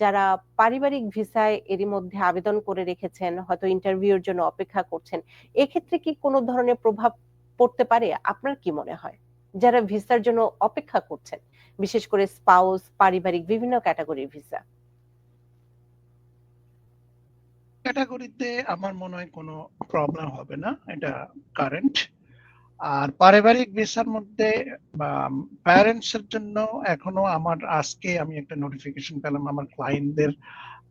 যারা পারিবারিক ভিসায় এরই মধ্যে আবেদন করে রেখেছেন, হয়তো ইন্টারভিউর জন্য অপেক্ষা করছেন, এক্ষেত্রে কি কোনো ধরনের প্রভাব পড়তে পারে? আপনার কি মনে হয়? যারা ভিসার জন্য অপেক্ষা করছেন, বিশেষ করে স্পাউস পারিবারিক বিভিন্ন ক্যাটাগরির ভিসা। ক্যাটাগরিতে আমার মনে হয় কোনো প্রবলেম হবে না, এটা কারেন্ট আর পারিবারিক ভিসার মধ্যে প্যারেন্টস এর জন্য এখনও আমার আজকে আমি একটা নোটিফিকেশন পেলাম আমার ক্লায়েন্টদের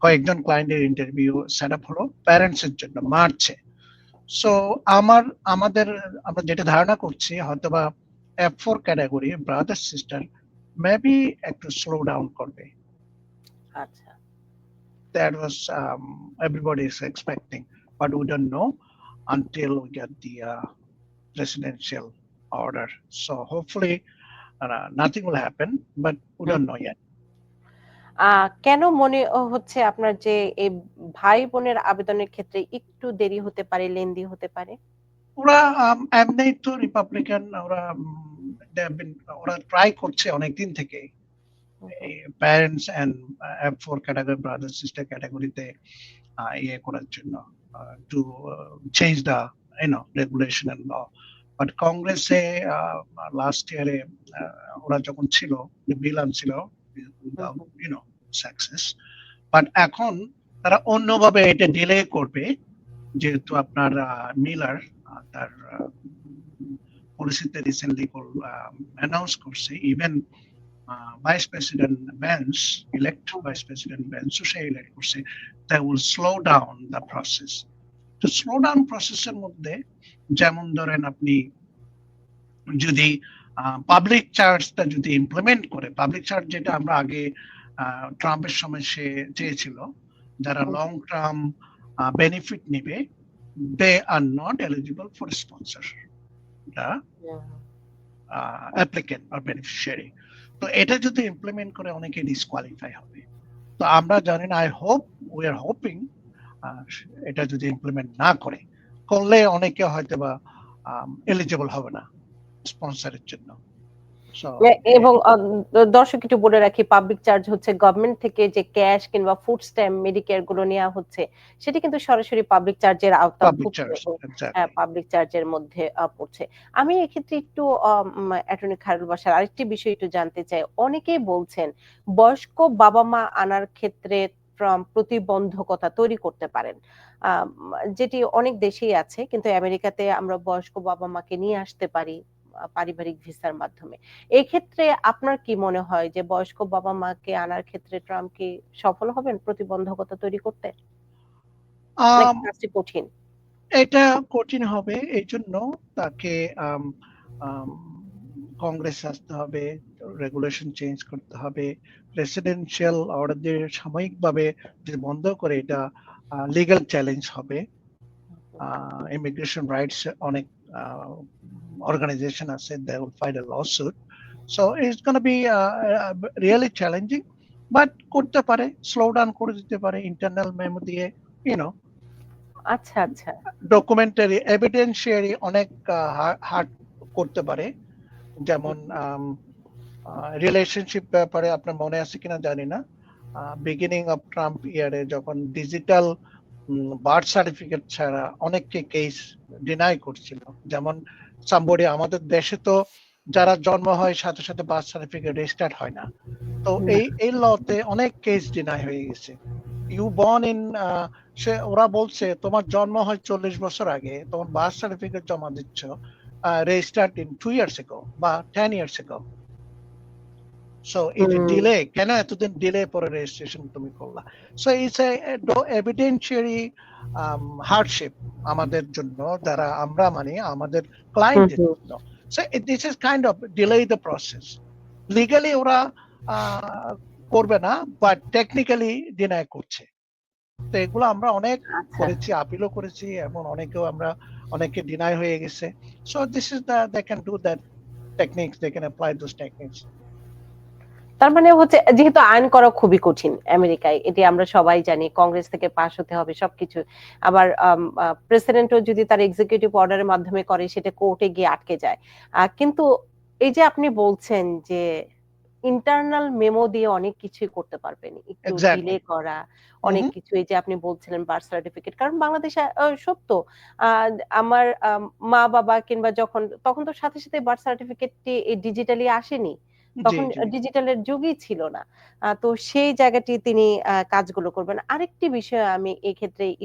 কয়েকজন ক্লায়েন্টের ইন্টারভিউ সেট আপ হলো প্যারেন্টস এর জন্য মার্চে। সো আমার আমাদের আমরা যেটা ধারণা করছি হয়তোবা F four category brother sister maybe একটু স্লো ডাউন করবে। আচ্ছা। That was um, everybody is expecting, but we don't know we the uh, presidential order. So hopefully uh, nothing will happen, but we don't know yet. কেন মনে হচ্ছে আপনার যে এই ভাই বোনের আবেদনের ক্ষেত্রে একটু দেরি হতে পারে লেন্দি হতে পারে ওরা এমনি তো রিপাবলিকান ওরা ওরা ট্রাই করছে অনেকদিন থেকে parents and F four category brother sister ক্যাটাগরিতে ইয়ে করার জন্য to change the you know regulation and law but কংগ্রেসে লাস্ট ইয়ারে ওরা যখন ছিল বিল আনছিল ইউনো সাকসেস বাট এখন তারা অন্যভাবে এটা ডিলে করবে, যেহেতু আপনার মিলার তার পলিসিতে রিসেন্টলি অ্যানাউন্স করছে even vice president Vance elect vice president বেন্সও সে ইলেক্ট করছে that will slow down the process তো স্লো ডাউন প্রসেসের মধ্যে যেমন ধরেন আপনি যদি পাবলিক চার্জটা যদি ইমপ্লিমেন্ট করে পাবলিক চার্জ যেটা আমরা আগে ট্রাম্পের সময় সে চেয়েছিল যারা লং টার্ম বেনিফিট নিবে they are not eligible for sponsor applicant R beneficiary তো এটা যদি ইমপ্লিমেন্ট করে অনেকে ডিসকোয়ালিফাই হবে। তো আমরা জানি না I hope we are hoping এটা যদি ইমপ্লিমেন্ট না করে করলে অনেকে হয়তো বা এলিজিবল হবে না স্পন্সরের জন্য। এবং দর্শক একটু বলে রাখি পাবলিক চার্জ হচ্ছে গভর্নমেন্ট থেকে যে ক্যাশ কিংবা ফুড স্ট্যাম্প মেডিকেয়ারগুলো নেওয়া হচ্ছে সেটি কিন্তু সরাসরি পাবলিক চার্জের আওতা. পাবলিক চার্জের মধ্যে পড়ছে। আমি এক্ষেত্রে একটু অ্যাটর্নি খায়রুল বাসার আরেকটি বিষয় একটু জানতে চাই। অনেকেই বলছেন বয়স্ক বাবা মা আনার ক্ষেত্রে প্রতিবন্ধকতা তৈরি করতে পারেন। যেটি অনেক দেশেই আছে কিন্তু আমেরিকাতে আমরা বয়স্ক বাবা মাকে নিয়ে আসতে পারি পারিবারিক ভিসার মাধ্যমে। এই ক্ষেত্রে আপনার কি মনে হয় যে বয়স্ক বাবা মাকে আনার ক্ষেত্রে ট্রাম্প কি সফল হবেন প্রতিবন্ধকতা তৈরি করতে? কঠিন? এটা কঠিন হবে এই জন্য তাকে কংগ্রেস আসতে হবে রেগুলেশন চেঞ্জ করতে হবে। প্রেসিডেন্সিয়াল অর্ডার দিয়ে সাময়িকভাবে যদি বন্ধ করে এটা লিগ্যাল চ্যালেঞ্জ হবে। ইমিগ্রেশন রাইটস অনেক অর্গানাইজেশন আছে they will fight a lawsuit so it's gonna be really challenging but করতে পারে স্লো ডাউন করে দিতে পারে ইন্টারনাল মেমো দিয়ে ইউনো আচ্ছা আচ্ছা। ডকুমেন্টারি এভিডেন্সিয়ারি অনেক হার্ড করতে পারে। যেমন রিলেশনশিপ ব্যাপারে আপনার মনে আছে কিনা জানি না। বিগিনিং অফ ট্রাম্প ইয়ারে যখন ডিজিটাল বার্থ সার্টিফিকেট ছাড়া অনেককে কেস ডিনাই করছিল। যেমন সাম্বডি আমাদের দেশে তো যারা জন্ম হয় সাথে সাথে বার্থ সার্টিফিকেট রেজিস্টার্ড হয় না। তো এই এই লতে অনেক কেস ডিনাই হয়ে গেছে। ইউ বর্ন ইন সে, ওরা বলছে, তোমার জন্ম হয় চল্লিশ বছর আগে, তোমার বার্থ সার্টিফিকেট জমা দিচ্ছ registered in two years ago বা ten years ago so hmm. Delay কেন এতদিন ডিলে পরে রেজিস্ট্রেশন তুমি করলা? সো ইটস এভিডেন্সিয়ারি হার্ডশিপ আমাদের জন্য যারা আমরা মানে আমাদের ক্লায়েন্টের জন্য। So this is kind of delay the process legally ওরা করবে না বাট টেকনিক্যালি ডিনাই করছে। তো এগুলো আমরা অনেক আচ্ছা। করেছি আপিলও করেছি এমন অনেকেও আমরা অনেকে ডিনাই হয়ে গেছে। So this is the they can do that techniques they can apply those techniques তার মানে হচ্ছে যেহেতু আইন করা খুবই কঠিন আমেরিকায় এটি আমরা সবাই জানি কংগ্রেস থেকে পাশ হতে হবে সবকিছু। আবার প্রেসিডেন্টও যদি তার এক্সিকিউটিভ অর্ডারের মাধ্যমে করে সেটা কোর্টে গিয়ে আটকে যায়। কিন্তু এই যে আপনি বলছেন যে ইন্টারনাল মেমো দিয়ে অনেক কিছুই করতে পারবেন একটু ডিলে করা অনেক কিছু এই যে আপনি বলছিলেন বার্থ সার্টিফিকেট কারণ বাংলাদেশে সত্য আমার মা বাবা কিংবা যখন তখন তো সাথে সাথে বার্থ সার্টিফিকেটটি ডিজিটালি আসেনি। তখন ডিজিটালের যুগই ছিল না। তো সেই জায়গাটি তিনি কাজগুলো করবেন। আরেকটি বিষয় আমি এক্ষেত্রে একটু